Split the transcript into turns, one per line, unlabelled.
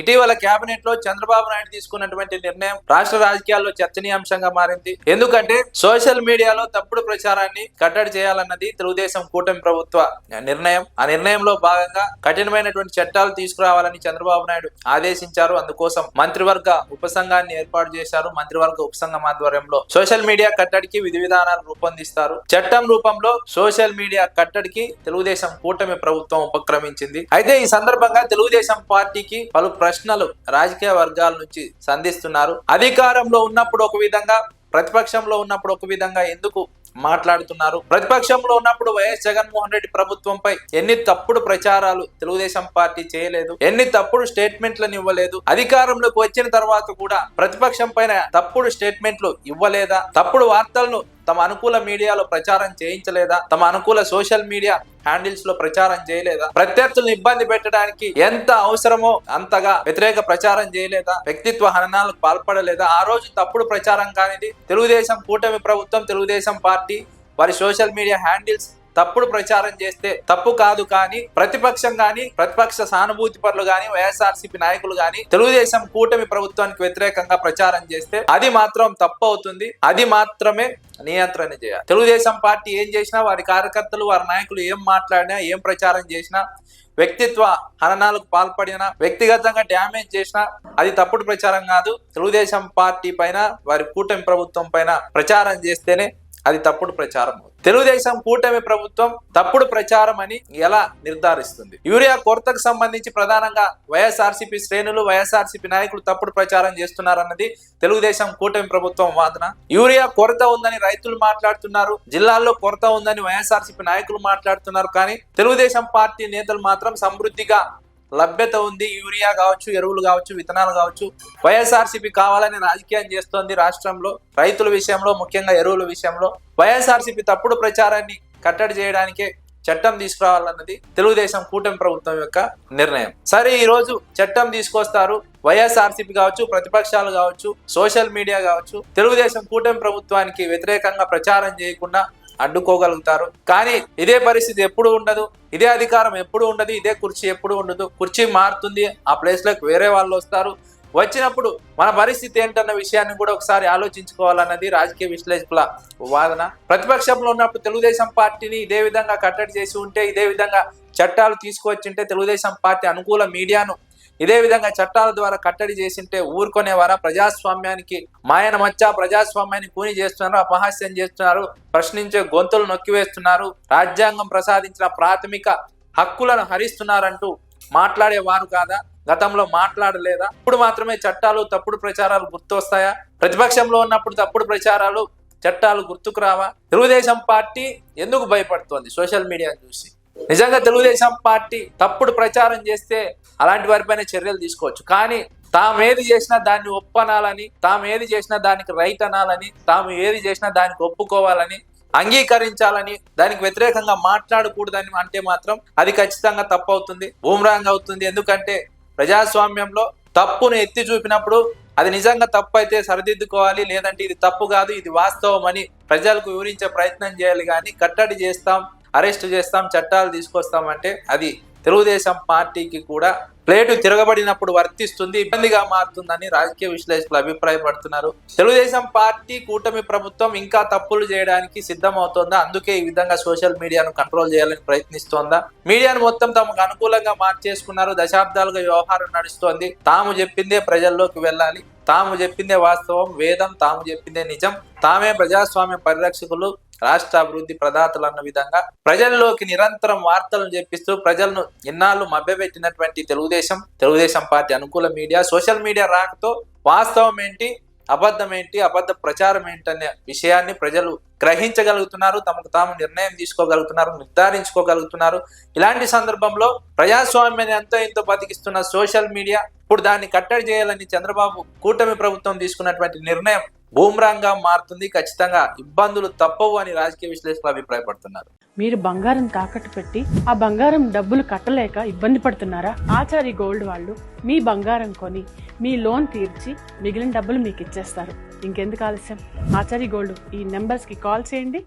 ఇటీవల కేబినెట్లో చంద్రబాబు నాయుడు తీసుకున్నటువంటి నిర్ణయం రాష్ట్ర రాజకీయాల్లో చర్చనీయాంశంగా మారింది. ఎందుకంటే సోషల్ మీడియాలో తప్పుడు ప్రచారాన్ని కట్టడి చేయాలన్నది తెలుగుదేశం కూటమి ప్రభుత్వ నిర్ణయం. ఆ నిర్ణయంలో భాగంగా కఠినమైనటువంటి చట్టాలు తీసుకురావాలని చంద్రబాబు నాయుడు ఆదేశించారు. అందుకోసం మంత్రివర్గ ఉపసంఘాన్ని ఏర్పాటు చేశారు. మంత్రివర్గ ఉపసంఘం ఆధ్వర్యంలో సోషల్ మీడియా కట్టడికి విధి విధానాలు రూపొందిస్తారు. చట్టం రూపంలో సోషల్ మీడియా కట్టడికి తెలుగుదేశం కూటమి ప్రభుత్వం ఉపక్రమించింది. అయితే ఈ సందర్భంగా తెలుగుదేశం పార్టీకి పలు ప్రశ్నలు రాజకీయ వర్గాల నుంచి సంధిస్తున్నారు. అధికారంలో ఉన్నప్పుడు ఒక విధంగా ప్రతిపక్షంలో ఉన్నప్పుడు ఒక విధంగా ఎందుకు మాట్లాడుతున్నారు? ప్రతిపక్షంలో ఉన్నప్పుడు వైఎస్ జగన్మోహన్ రెడ్డి ప్రభుత్వంపై ఎన్ని తప్పుడు ప్రచారాలు తెలుగుదేశం పార్టీ చేయలేదు ఎన్ని తప్పుడు స్టేట్మెంట్లను ఇవ్వలేదు అధికారంలోకి వచ్చిన తర్వాత కూడా ప్రతిపక్షం పైన తప్పుడు స్టేట్మెంట్లు ఇవ్వలేదా? తప్పుడు వార్తలను తమ అనుకూల మీడియాలో ప్రచారం చేయించలేదా? తమ అనుకూల సోషల్ మీడియా హ్యాండిల్స్లో ప్రచారం చేయలేదా? ప్రత్యర్థులను ఇబ్బంది పెట్టడానికి ఎంత అవసరమో అంతగా వ్యతిరేక ప్రచారం చేయలేదా? వ్యక్తిత్వ హననాలకు పాల్పడలేదా? ఆ రోజు తప్పుడు ప్రచారం కానిది తెలుగుదేశం కూటమి ప్రభుత్వం తెలుగుదేశం పార్టీ వారి సోషల్ మీడియా హ్యాండిల్స్ తప్పుడు ప్రచారం చేస్తే తప్పు కాదు కానీ ప్రతిపక్షం గాని ప్రతిపక్ష సానుభూతి పరులు గాని వైఎస్ఆర్సీపీ నాయకులు గాని తెలుగుదేశం కూటమి ప్రభుత్వానికి వ్యతిరేకంగా ప్రచారం చేస్తే అది మాత్రం తప్పు అవుతుంది. అది మాత్రమే నియంత్రణ చేయాలి. తెలుగుదేశం పార్టీ ఏం చేసినా వారి కార్యకర్తలు వారి నాయకులు ఏం మాట్లాడినా ఏం ప్రచారం చేసినా వ్యక్తిత్వ హననాలకు పాల్పడిన వ్యక్తిగతంగా డ్యామేజ్ చేసిన అది తప్పుడు ప్రచారం కాదు. తెలుగుదేశం పార్టీ పైన వారి కూటమి ప్రభుత్వం పైన ప్రచారం చేస్తేనే అది తప్పుడు ప్రచారం అవుతుంది. తెలుగుదేశం కూటమి ప్రభుత్వం తప్పుడు ప్రచారం అని ఎలా నిర్ధారిస్తుంది? యూరియా కొరతకు సంబంధించి ప్రధానంగా వైఎస్ఆర్సీపీ శ్రేణులు వైఎస్ఆర్సీపీ నాయకులు తప్పుడు ప్రచారం చేస్తున్నారన్నది తెలుగుదేశం కూటమి ప్రభుత్వం వాదన. యూరియా కొరత ఉందని రైతులు మాట్లాడుతున్నారు జిల్లాల్లో కొరత ఉందని వైఎస్ఆర్సీపీ నాయకులు మాట్లాడుతున్నారు కానీ తెలుగుదేశం పార్టీ నేతలు మాత్రం సమృద్ధిగా లభ్యత ఉంది యూరియా కావచ్చు ఎరువులు కావచ్చు విత్తనాలు కావచ్చు. వైఎస్ఆర్సీపీ కావాలని రాజకీయం చేస్తోంది రాష్ట్రంలో రైతుల విషయంలో ముఖ్యంగా ఎరువుల విషయంలో. వైఎస్ఆర్సీపీ తప్పుడు ప్రచారాన్ని కట్టడి చేయడానికే చట్టం తీసుకురావాలన్నది తెలుగుదేశం కూటమి ప్రభుత్వం యొక్క నిర్ణయం. సరే ఈ రోజు చట్టం తీసుకొస్తారు వైఎస్ఆర్సీపీ కావచ్చు ప్రతిపక్షాలు కావచ్చు సోషల్ మీడియా కావచ్చు తెలుగుదేశం కూటమి ప్రభుత్వానికి వ్యతిరేకంగా ప్రచారం చేయకుండా అడ్డుకోగలుగుతారు. కానీ ఇదే పరిస్థితి ఎప్పుడు ఉండదు. ఇదే అధికారం ఎప్పుడు ఉండదు. ఇదే కుర్చీ ఎప్పుడు ఉండదు. కుర్చీ మారుతుంది. ఆ ప్లేస్లోకి వేరే వాళ్ళు వస్తారు. వచ్చినప్పుడు మన పరిస్థితి ఏంటన్న విషయాన్ని కూడా ఒకసారి ఆలోచించుకోవాలన్నది రాజకీయ విశ్లేషకుల వాదన. ప్రతిపక్షంలో ఉన్నప్పుడు తెలుగుదేశం పార్టీని ఇదే విధంగా కట్టడి చేసి ఉంటే ఇదే విధంగా చట్టాలు తీసుకువచ్చింటే తెలుగుదేశం పార్టీ అనుకూల మీడియాను ఇదే విధంగా చట్టాల ద్వారా కట్టడి చేసింటే ఊరుకునేవారా? ప్రజాస్వామ్యానికి మాయన మచ్చ ప్రజాస్వామ్యాన్ని కూని చేస్తున్నారు అపహాస్యం చేస్తున్నారు ప్రశ్నించే గొంతులు నొక్కివేస్తున్నారు రాజ్యాంగం ప్రసాదించిన ప్రాథమిక హక్కులను హరిస్తున్నారంటూ మాట్లాడేవారు కాదా? గతంలో మాట్లాడలేదా? ఇప్పుడు మాత్రమే చట్టాలు తప్పుడు ప్రచారాలు గుర్తొస్తాయా? ప్రతిపక్షంలో ఉన్నప్పుడు తప్పుడు ప్రచారాలు చట్టాలు గుర్తుకు రావా? తెలుగుదేశం పార్టీ ఎందుకు భయపడుతోంది సోషల్ మీడియాను చూసి? నిజంగా తెలుగుదేశం పార్టీ తప్పుడు ప్రచారం చేస్తే అలాంటి వారిపైన చర్యలు తీసుకోవచ్చు. కానీ తాము ఏది చేసినా దాన్ని ఒప్పనాలని తాము ఏది చేసినా దానికి రైట్ అనాలని తాము ఏది చేసినా దానికి ఒప్పుకోవాలని అంగీకరించాలని దానికి వ్యతిరేకంగా మాట్లాడకూడదని అంటే మాత్రం అది ఖచ్చితంగా తప్పు అవుతుంది బూమ్రాంగ్ అవుతుంది. ఎందుకంటే ప్రజాస్వామ్యంలో తప్పును ఎత్తి చూపినప్పుడు అది నిజంగా తప్పు అయితే సరిదిద్దుకోవాలి లేదంటే ఇది తప్పు కాదు ఇది వాస్తవం అని ప్రజలకు వివరించే ప్రయత్నం చేయాలి. కానీ కట్టడి చేస్తాం అరెస్ట్ చేస్తాం చట్టాలు తీసుకొస్తాం అంటే అది తెలుగుదేశం పార్టీకి కూడా ప్లేటు తిరగబడినప్పుడు వర్తిస్తుంది ఇబ్బందిగా మారుతుందని రాజకీయ విశ్లేషకులు అభిప్రాయపడుతున్నారు. తెలుగుదేశం పార్టీ కూటమి ప్రభుత్వం ఇంకా తప్పులు చేయడానికి సిద్ధమవుతోందా? అందుకే ఈ విధంగా సోషల్ మీడియాను కంట్రోల్ చేయాలని ప్రయత్నిస్తోందా? మీడియాను మొత్తం తమకు అనుకూలంగా మార్చేసుకున్నారు దశాబ్దాలుగా వ్యవహారం నడుస్తోంది. తాము చెప్పిందే ప్రజల్లోకి వెళ్ళాలి. తాము చెప్పిందే వాస్తవం వేదం తాము చెప్పిందే నిజం. తామే ప్రజాస్వామ్య పరిరక్షకులు రాష్ట్ర అభివృద్ధి ప్రదాతలు అన్న విధంగా ప్రజల్లోకి నిరంతరం వార్తలను చెప్పిస్తూ ప్రజలను ఎన్నాళ్ళు మభ్యపెట్టినటువంటి తెలుగుదేశం తెలుగుదేశం పార్టీ అనుకూల మీడియా సోషల్ మీడియా రాకతో వాస్తవం ఏంటి అబద్ధం ఏంటి అబద్ధ ప్రచారం ఏంటనే విషయాన్ని ప్రజలు గ్రహించగలుగుతున్నారు తమకు తాము నిర్ణయం తీసుకోగలుగుతున్నారు నిర్ధారించుకోగలుగుతున్నారు. ఇలాంటి సందర్భంలో ప్రజాస్వామ్యాన్ని ఎంతో ఎంతో బతికిస్తున్న సోషల్ మీడియా ఇప్పుడు దాన్ని కట్టడి చేయాలని చంద్రబాబు కూటమి ప్రభుత్వం తీసుకున్నటువంటి నిర్ణయం బూమ్రాంగా మారుతుంది. ఖచ్చితంగా ఇబ్బందులు తప్పవు అని రాజకీయ విశ్లేషకులు అభిప్రాయపడుతున్నారు.
మీరు బంగారం తాకట్టు పెట్టి ఆ బంగారం డబ్బులు కట్టలేక ఇబ్బంది పడుతున్నారా? ఆచారి గోల్డ్ వాళ్ళు మీ బంగారం కొని మీ లోన్ తీర్చి మిగిలిన డబ్బులు మీకు ఇచ్చేస్తారు ఇంకెందుకు ఆలస్యం? ఆచారి గోల్డ్ ఈ నెంబర్స్కి కాల్ చేయండి.